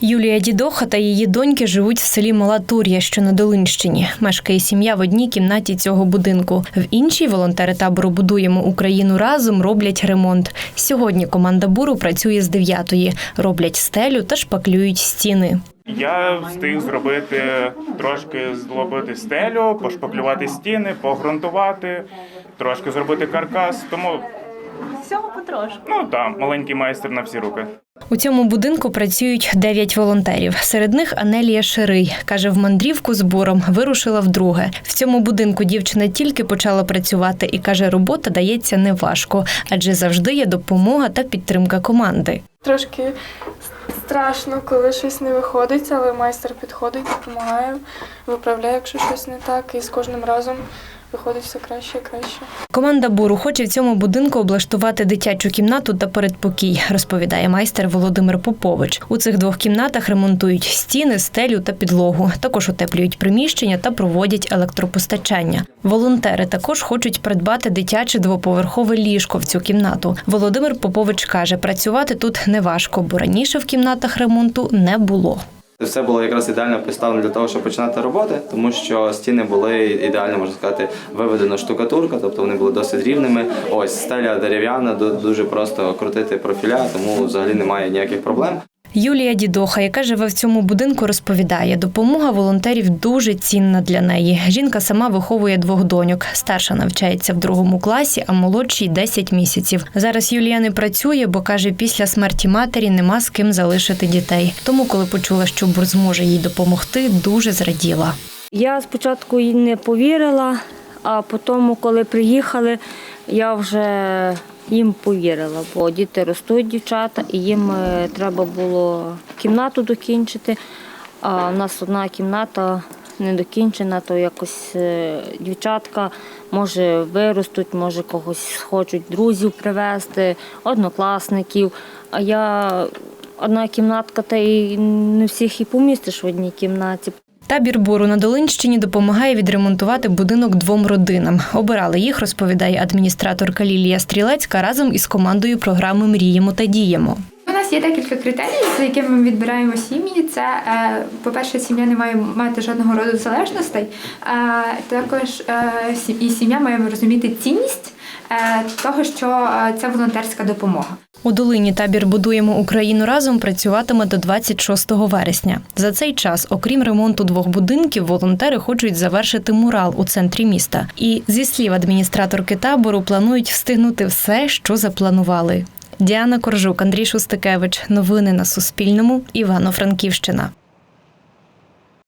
Юлія Дідоха та її доньки живуть в селі Мала Тур'я, що на Долинщині. Мешкає сім'я в одній кімнаті цього будинку. В іншій волонтери табору Будуємо Україну разом роблять ремонт. Сьогодні команда буру працює з 9-ї. роблять стелю та шпаклюють стіни. Я встиг зробити трошки злобити стелю, пошпаклювати стіни, погрунтувати, трошки зробити каркас. Тому Всього потрошку. ну там маленький майстер на всі руки. У цьому будинку працюють 9 волонтерів. Серед них Анелія Ширий каже, в мандрівку з буром вирушила вдруге. В цьому будинку дівчина тільки почала працювати і каже, робота дається неважко, адже завжди є допомога та підтримка команди. Трошки страшно, коли щось не виходить, але майстер підходить, допомагає, виправляє, якщо щось не так, і з кожним разом виходить все краще і краще. Команда буру хоче в цьому будинку облаштувати дитячу кімнату та передпокій, розповідає майстер Володимир Попович. У цих двох кімнатах ремонтують стіни, стелю та підлогу. Також утеплюють приміщення та проводять електропостачання. Волонтери також хочуть придбати дитяче двоповерхове ліжко в цю кімнату. Володимир Попович каже, працювати тут неважко, бо раніше в кімнатах ремонту не було. Все було якраз ідеально поставлено для того, щоб починати роботи, тому що стіни були ідеально, можна сказати, виведена штукатурка, тобто вони були досить рівними. Ось стеля дерев'яна, ду- дуже просто крутити профіля, тому взагалі немає ніяких проблем. Юлія Дідоха, яка живе в цьому будинку, розповідає, допомога волонтерів дуже цінна для неї. Жінка сама виховує двох доньок. Старша навчається в другому класі, а молодшій 10 місяців. Зараз Юлія не працює, бо каже, після смерті матері нема з ким залишити дітей. Тому, коли почула, що бур зможе їй допомогти, дуже зраділа. Я спочатку і не повірила, а потім, коли приїхали, я вже їм повірила, бо діти ростуть, дівчата, і їм е, треба було кімнату докінчити. А в нас одна кімната не докінчена, то якось е, дівчатка може виростуть, може когось хочуть друзів привезти, однокласників. А я одна кімнатка, та й не всіх і помістиш в одній кімнаті. Табір буру на Долинщині допомагає відремонтувати будинок двом родинам. Обирали їх, розповідає адміністраторка Лілія Стрілецька разом із командою програми Мріємо та діємо. У нас є декілька критеріїв, за якими ми відбираємо сім'ї. Це, е, по-перше, сім'я не має мати жодного роду залежностей. Е, Також е, і сім'я має розуміти цінність того, що е, це волонтерська допомога. У долині табір Будуємо Україну разом працюватиме до 26 вересня. За цей час, окрім ремонту двох будинків, волонтери хочуть завершити мурал у центрі міста. І зі слів адміністраторки табору планують встигнути все, що запланували. Діана Коржук, Андрій Шустикевич. Новини на Суспільному. Івано-Франківщина.